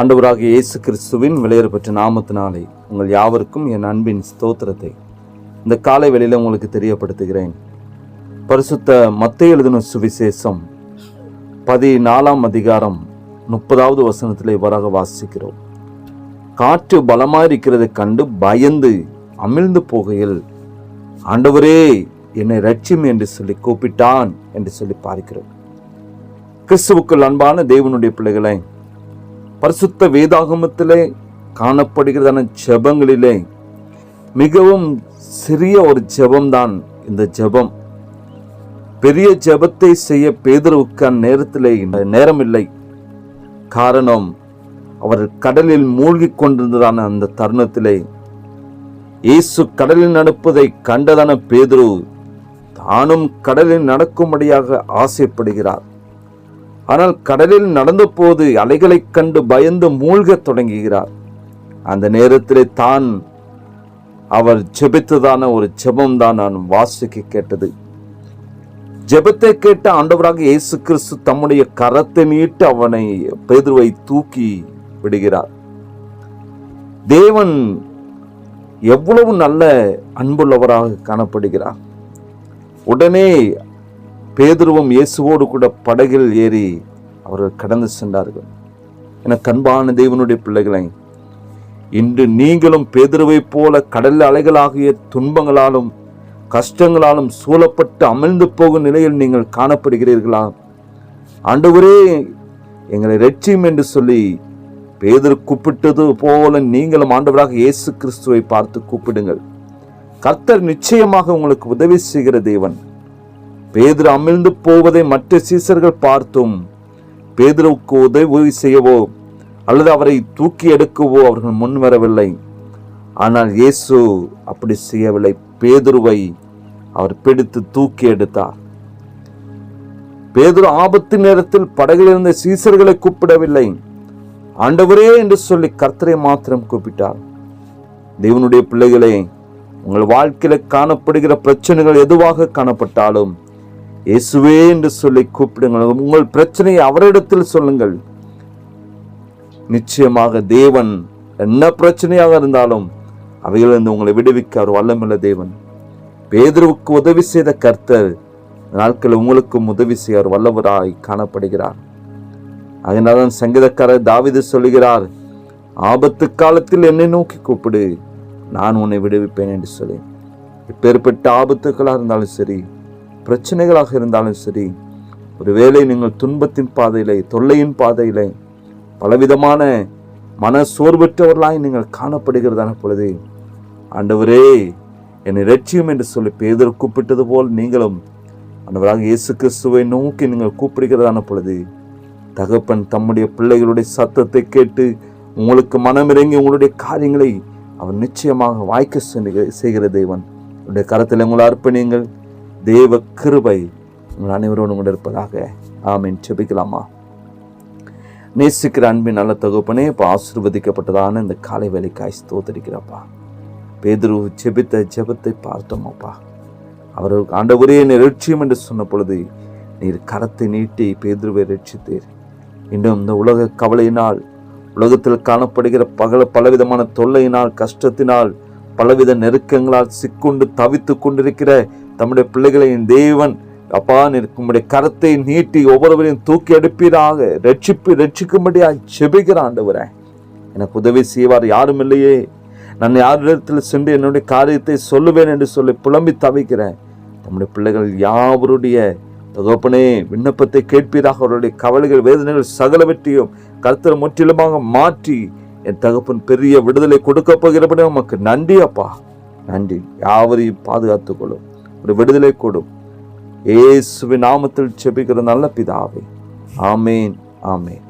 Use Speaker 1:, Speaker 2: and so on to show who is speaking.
Speaker 1: ஆண்டவராக இயேசு கிறிஸ்துவின் விளையாடு பெற்ற நாமத்தினாலே உங்கள் யாவருக்கும் என் அன்பின் ஸ்தோத்திரத்தை. இந்த காலை வெளியில் உங்களுக்கு தெரியப்படுத்துகிறேன். பரிசுத்த மத்திய எழுதின சுவிசேஷம் பதினாலாம் அதிகாரம் முப்பதாவது வசனத்தில் இவ்வாறாக வாசிக்கிறோம். காற்று பலமாயிருக்கிறதை கண்டு பயந்து அமிழ்ந்து போகையில் ஆண்டவரே என்னை ரட்சிம் என்று சொல்லி கூப்பிட்டான் என்று சொல்லி பார்க்கிறோம். கிறிஸ்துவுக்குள் அன்பான தேவனுடைய பிள்ளைகளை பரிசுத்த வேதாகமத்திலே காணப்படுகிறதான ஜெபங்களிலே மிகவும் சிறிய ஒரு ஜபம்தான் இந்த ஜெபம். பெரிய ஜெபத்தை செய்ய பேதருவுக்கு அந்நேரத்திலே நேரம் இல்லை காரணம் அவர் கடலில் மூழ்கிக் கொண்டிருந்ததான அந்த தருணத்திலே இயேசு கடலில் நடப்பதை கண்டதான பேதுரு தானும் கடலில் நடக்கும்படியாக ஆசைப்படுகிறார். ஆனால் கடலில் நடந்தபோது அலைகளைக் கண்டு பயந்து மூழ்கத் தொடங்குகிறார். அந்த நேரத்திலே தான் அவர் ஜெபித்ததான ஒரு ஜெபம் தான் நான் வாசிக்க கேட்டது. ஜெபத்தை கேட்ட ஆண்டவராக இயேசு கிறிஸ்து தம்முடைய கரத்தை நீட்டு அவனை பேதுருவை தூக்கி விடுகிறார். தேவன் எவ்வளவு நல்ல அன்புள்ளவராக காணப்படுகிறார். உடனே பேதுருவும் இயேசுவோடு கூட படகில் ஏறி அவர்கள் கடந்து சென்றார்கள். என கண்பான தேவனுடைய பிள்ளைகளை இன்று நீங்களும் பேதுருவைப் போல கடல் அலைகளாகிய துன்பங்களாலும் கஷ்டங்களாலும் சூழப்பட்டு அமிழ்ந்து போகும் நிலையில் நீங்கள் காணப்படுகிறீர்களா? ஆண்டவரே எங்களை ரட்சியும் என்று சொல்லி பேதர் கூப்பிட்டது போல நீங்களும் ஆண்டவராக இயேசு கிறிஸ்துவை பார்த்து கூப்பிடுங்கள். கர்த்தர் நிச்சயமாக உங்களுக்கு உதவி செய்கிற தேவன். பேதுரு அமிழ்ந்து போவதை மற்ற சீசர்கள் பார்த்தும். பேதுருவுக்கு உதவி செய்யவோ அல்லது அவரை தூக்கி எடுக்கவோ அவர்கள் முன் வரவில்லை. ஆனால் இயேசு அப்படி செய்யவில்லை. பேதுருவை அவர் பிடித்து தூக்கி எடுத்தார். பேதுரு ஆபத்து நேரத்தில் படகில் இருந்த சீசர்களை கூப்பிடவில்லை. ஆண்டவரே என்று சொல்லி கர்த்தரை மாத்திரம் கூப்பிட்டார். தேவனுடைய பிள்ளைகளே உங்கள் வாழ்க்கையில் காணப்படுகிற பிரச்சனைகள் எதுவாக காணப்பட்டாலும் இயேசுவே என்று சொல்லி கூப்பிடுங்கள். உங்கள் பிரச்சனையை அவரிடத்தில் சொல்லுங்கள். நிச்சயமாக தேவன் என்ன பிரச்சனையாக இருந்தாலும் அவைகளிலிருந்து உங்களை விடுவிக்க அவர் வல்லமுள்ள தேவன். பேதுருவுக்கு உதவி செய்த கர்த்தர் நாட்கள் உங்களுக்கும் உதவி செய்ய அவர் வல்லவராய் காணப்படுகிறார். அதனால்தான் சங்கீதக்காரர் தாவிது சொல்லுகிறார் ஆபத்து காலத்தில் என்னை நோக்கி கூப்பிடு. நான் உன்னை விடுவிப்பேன் என்று சொல்லி. இப்பேற்பட்ட ஆபத்துக்களாக இருந்தாலும் சரி பிரச்சனைகளாக இருந்தாலும் சரி ஒருவேளை நீங்கள் துன்பத்தின் பாதையிலே தொல்லையின் பாதையிலே பலவிதமான மன சோர்வற்றவர்களாய் நீங்கள் காணப்படுகிறதான பொழுது ஆண்டவரே என்னை ரட்சியும் என்று சொல்லி பேதர் கூப்பிட்டது போல் நீங்களும் ஆண்டவராக இயேசு கிறிஸ்துவை நோக்கி நீங்கள் கூப்பிடுகிறதான பொழுது தகப்பன் தம்முடைய பிள்ளைகளுடைய சத்தத்தை கேட்டு உங்களுக்கு மனமிறங்கி உங்களுடைய காரியங்களை அவர் நிச்சயமாக வாய்க்க செய்கிற தேவன். உடைய கரத்தில் உங்களை அர்ப்பணியுங்கள். தேவ கிருபை உங்கள் அனைவரோடும் கூட இருப்பதாக. ஆமீன். செபிக்கலாமா நேசிக்கிற அன்பின் நல்ல தகுப்பனே இப்போ ஆசிர்வதிக்கப்பட்டதான இந்த காலை வேலைக்காய் ஸ்தோத்தரிக்கிறப்பா. பேதுரு ஜெபித்த ஜெபத்தை பார்த்தோமாப்பா. அவர் ஆண்டவரே என்னை ரட்சியம் என்று சொன்ன பொழுது நீர் கரத்தை நீட்டி பேதுருவை ரட்சித்தீர். இன்னும் இந்த உலக கவலையினால் உலகத்தில் காணப்படுகிற பகல பலவிதமான தொல்லையினால் கஷ்டத்தினால் பலவித நெருக்கங்களால் சிக்குண்டு தவித்து கொண்டிருக்கிற தம்முடைய பிள்ளைகளின் தேவன் அப்பா உம்முடைய கரத்தை நீட்டி ஒவ்வொருவரையும் தூக்கி எடுப்பீராக ரட்சிப்பு ரட்சிக்கும்படியாக ஜெபிக்கிற ஆண்டவரே. எனக்கு உதவி செய்வார் யாரும் இல்லையே. நான் யாரிடத்தில் சென்று என்னுடைய காரியத்தை சொல்லுவேன் என்று சொல்லி புலம்பி தவிக்கிறேன் நம்முடைய பிள்ளைகள் யாவருடைய தகப்பனே விண்ணப்பத்தை கேட்பீராக அவருடைய கவலைகள் வேதனைகள் சகலவற்றையும் கருத்தரை முற்றிலுமாக மாற்றி என் தகப்பன் பெரிய விடுதலை கொடுக்க போகிறபடி உமக்கு நன்றி அப்பா. நன்றி. யாவரையும் பாதுகாத்து கொள்ளும் ஒரு விடுதலை கொடும். ஏசுவின் நாமத்தில் செபிக்கிற நல்ல பிதாவே. ஆமேன். ஆமேன்.